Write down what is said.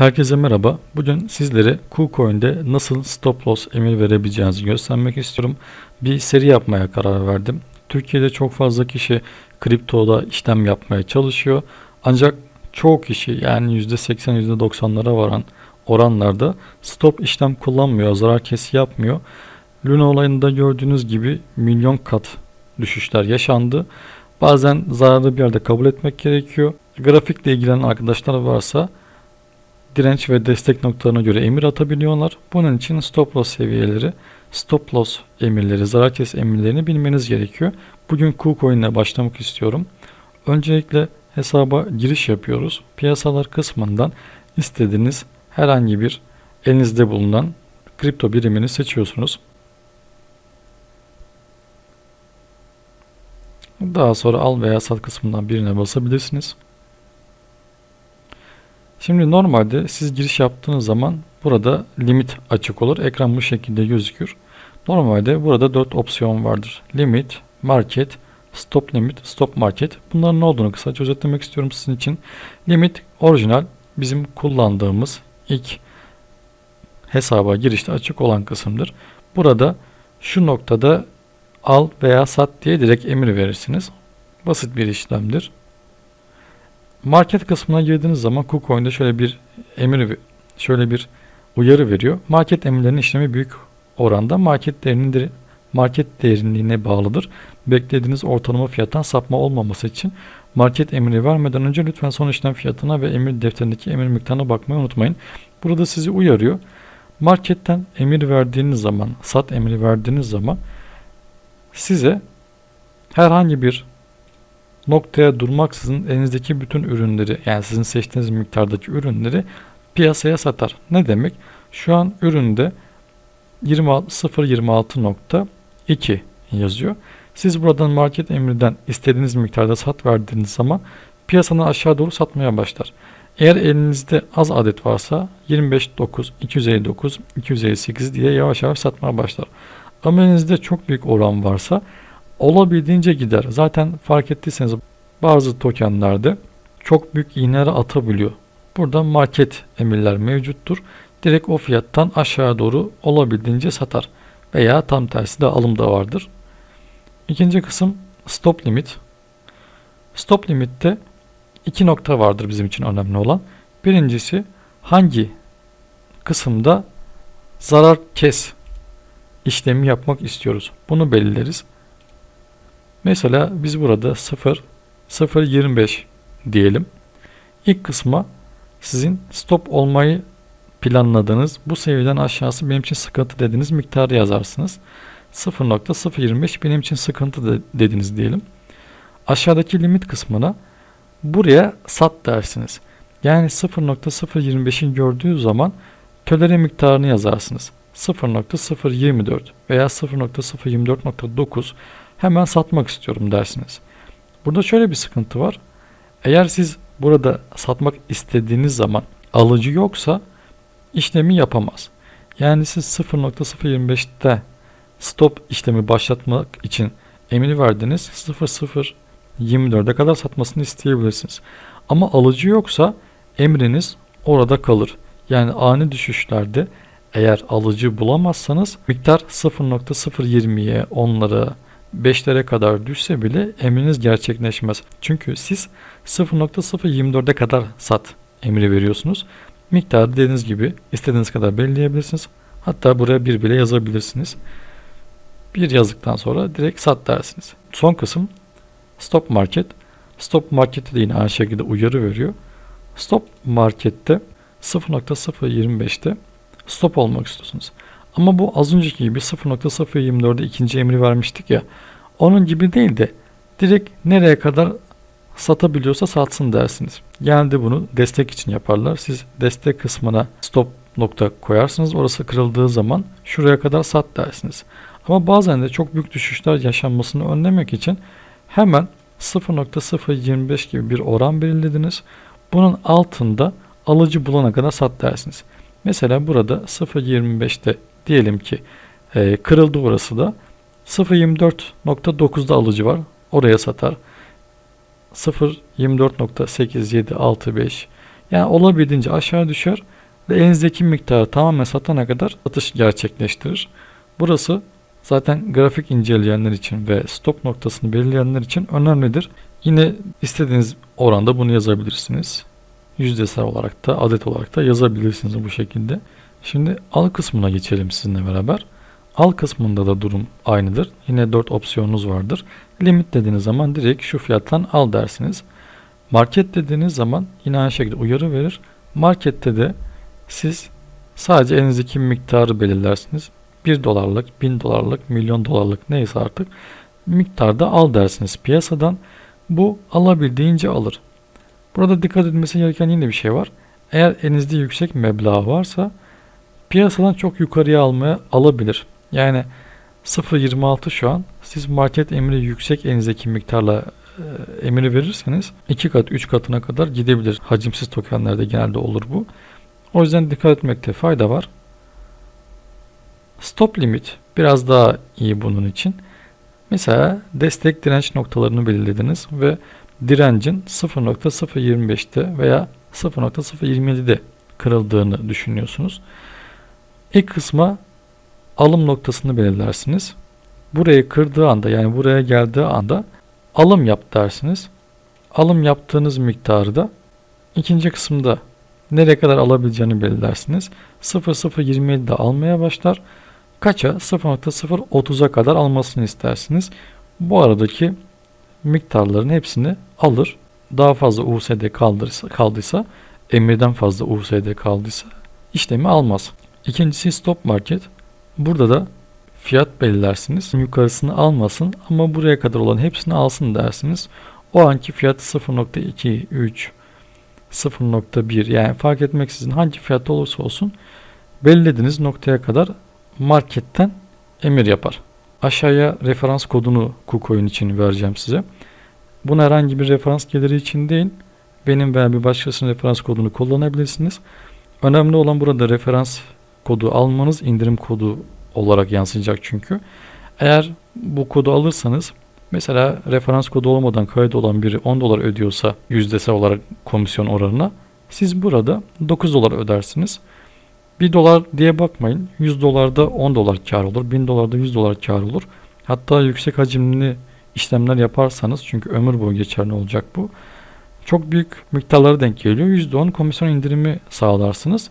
Herkese merhaba. Bugün sizlere KuCoin'de nasıl stop loss emir verebileceğinizi göstermek istiyorum. Bir seri yapmaya karar verdim. Türkiye'de çok fazla kişi kriptoda işlem yapmaya çalışıyor. Ancak çoğu kişi yani %80 %90'lara varan oranlarda stop işlem kullanmıyor, zarar kesi yapmıyor. Luna olayında gördüğünüz gibi milyon kat düşüşler yaşandı. Bazen zararlı bir yerde kabul etmek gerekiyor. Grafikle ilgilenen arkadaşlar varsa direnç ve destek noktalarına göre emir atabiliyorlar. Bunun için stop loss seviyeleri, stop loss emirleri, zarar kes emirlerini bilmeniz gerekiyor. Bugün KuCoin ile başlamak istiyorum. Öncelikle hesaba giriş yapıyoruz. Piyasalar kısmından istediğiniz herhangi bir elinizde bulunan kripto birimini seçiyorsunuz. Daha sonra al veya sat kısmından birine basabilirsiniz. Şimdi normalde siz giriş yaptığınız zaman burada limit açık olur. Ekran bu şekilde gözükür. Normalde burada 4 opsiyon vardır. Limit, market, stop limit, stop market. Bunların ne olduğunu kısaca özetlemek istiyorum sizin için. Limit orijinal bizim kullandığımız ilk hesaba girişte açık olan kısımdır. Burada şu noktada al veya sat diye direkt emir verirsiniz. Basit bir işlemdir. Market kısmına girdiğiniz zaman KuCoin'de şöyle bir emir şöyle bir uyarı veriyor. Market emirlerinin işlemi büyük oranda market değerinin market derinliğine bağlıdır. Beklediğiniz ortalama fiyattan sapma olmaması için market emri vermeden önce lütfen son işlem fiyatına ve emir defterindeki emir miktarına bakmayı unutmayın. Burada sizi uyarıyor. Marketten emir verdiğiniz zaman, sat emri verdiğiniz zaman size herhangi bir noktaya durmaksızın elinizdeki bütün ürünleri yani sizin seçtiğiniz miktardaki ürünleri piyasaya satar. Ne demek? Şu an üründe 0.26.2 yazıyor. Siz buradan market emrinden istediğiniz miktarda sat verdiğiniz zaman piyasanın aşağı doğru satmaya başlar. Eğer elinizde az adet varsa 25.9, 259, 258 diye yavaş yavaş satmaya başlar. Ama elinizde çok büyük oran varsa olabildiğince gider. Zaten fark ettiyseniz bazı tokenlerde çok büyük iğneleri atabiliyor. Burada market emirler mevcuttur. Direkt o fiyattan aşağı doğru olabildiğince satar. Veya tam tersi de alım da vardır. İkinci kısım stop limit. Stop limitte iki nokta vardır bizim için önemli olan. Birincisi hangi kısımda zarar kes işlemi yapmak istiyoruz. Bunu belirleriz. Mesela biz burada 0 0.25 diyelim. İlk kısma sizin stop olmayı planladığınız bu seviyeden aşağısı benim için sıkıntı dediğiniz miktarı yazarsınız. 0.025 benim için sıkıntı de, dediniz diyelim. Aşağıdaki limit kısmına buraya sat dersiniz. Yani 0.025'in gördüğü zaman tölere miktarını yazarsınız. 0.024 veya 0.024.9 hemen satmak istiyorum dersiniz. Burada şöyle bir sıkıntı var. Eğer siz burada satmak istediğiniz zaman alıcı yoksa işlemi yapamaz. Yani siz 0.025'te stop işlemi başlatmak için emir verdiniz 0.024'e kadar satmasını isteyebilirsiniz. Ama alıcı yoksa emriniz orada kalır. Yani ani düşüşlerde eğer alıcı bulamazsanız miktar 0.020'ye onlara 5'lere kadar düşse bile emriniz gerçekleşmez. Çünkü siz 0.024'e kadar sat emri veriyorsunuz. Miktarı dediğiniz gibi istediğiniz kadar belirleyebilirsiniz. Hatta buraya bir bile yazabilirsiniz. Bir yazdıktan sonra direkt sat dersiniz. Son kısım stop market. Stop markette de yine aynı şekilde uyarı veriyor. Stop markette 0.025'te stop olmak istiyorsunuz. Ama bu az önceki gibi 0.024'de ikinci emri vermiştik ya. Onun gibi değil de direkt nereye kadar satabiliyorsa satsın dersiniz. Genelde bunu destek için yaparlar. Siz destek kısmına stop nokta koyarsınız. Orası kırıldığı zaman şuraya kadar sat dersiniz. Ama bazen de çok büyük düşüşler yaşanmasını önlemek için hemen 0.025 gibi bir oran belirlediniz. Bunun altında alıcı bulana kadar sat dersiniz. Mesela burada 0.25'te diyelim ki e, kırıldı orası da 0.24.9'da alıcı var. Oraya satar. 0.24.8765 Yani olabildiğince aşağı düşer ve elinizdeki miktarı tamamen satana kadar satış gerçekleştirir. Burası zaten grafik inceleyenler için ve stop noktasını belirleyenler için önemlidir. Yine istediğiniz oranda bunu yazabilirsiniz. Yüzdesel olarak da adet olarak da yazabilirsiniz bu şekilde. Şimdi al kısmına geçelim sizinle beraber. Al kısmında da durum aynıdır. Yine 4 opsiyonunuz vardır. Limit dediğiniz zaman direkt şu fiyattan al dersiniz. Market dediğiniz zaman yine aynı şekilde uyarı verir. Markette de siz sadece elinizdeki miktarı belirlersiniz. 1 dolarlık, 1000 dolarlık, milyon dolarlık neyse artık miktarda al dersiniz piyasadan. Bu alabildiğince alır. Burada dikkat edilmesi gereken yine bir şey var. Eğer elinizde yüksek meblağ varsa piyasadan çok yukarıya almaya alabilir. Yani 0.26 şu an siz market emri yüksek elinizdeki miktarla e, emri verirseniz 2 kat 3 katına kadar gidebilir. Hacimsiz tokenlerde genelde olur bu. O yüzden dikkat etmekte fayda var. Stop limit biraz daha iyi bunun için. Mesela destek direnç noktalarını belirlediniz ve direncin 0.025'te veya 0.027'de kırıldığını düşünüyorsunuz. İlk kısma alım noktasını belirlersiniz. Burayı kırdığı anda yani buraya geldiği anda alım yap dersiniz. Alım yaptığınız miktarı da ikinci kısımda nereye kadar alabileceğini belirlersiniz. 0.027'de almaya başlar. Kaça? 0.030'a kadar almasını istersiniz. Bu aradaki miktarların hepsini alır. Daha fazla USD kaldıysa, kaldıysa emirden fazla USD kaldıysa işlemi almaz. İkincisi stop market. Burada da fiyat belirlersiniz. Yukarısını almasın ama buraya kadar olan hepsini alsın dersiniz. O anki fiyat 0.2, 3, 0.1 yani fark etmeksizin hangi fiyatta olursa olsun belirlediğiniz noktaya kadar marketten emir yapar. Aşağıya referans kodunu KuCoin için vereceğim size. Buna herhangi bir referans geliri için değil, benim veya bir başkasının referans kodunu kullanabilirsiniz. Önemli olan burada referans kodu almanız indirim kodu olarak yansıyacak çünkü. Eğer bu kodu alırsanız mesela referans kodu olmadan kayıt olan biri 10 dolar ödüyorsa yüzdesel olarak komisyon oranına siz burada 9 dolar ödersiniz. 1 dolar diye bakmayın. 100 dolarda 10 dolar kar olur. 1000 dolarda 100 dolar kar olur. Hatta yüksek hacimli işlemler yaparsanız çünkü ömür boyu geçerli olacak bu. Çok büyük miktarlara denk geliyor. %10 komisyon indirimi sağlarsınız.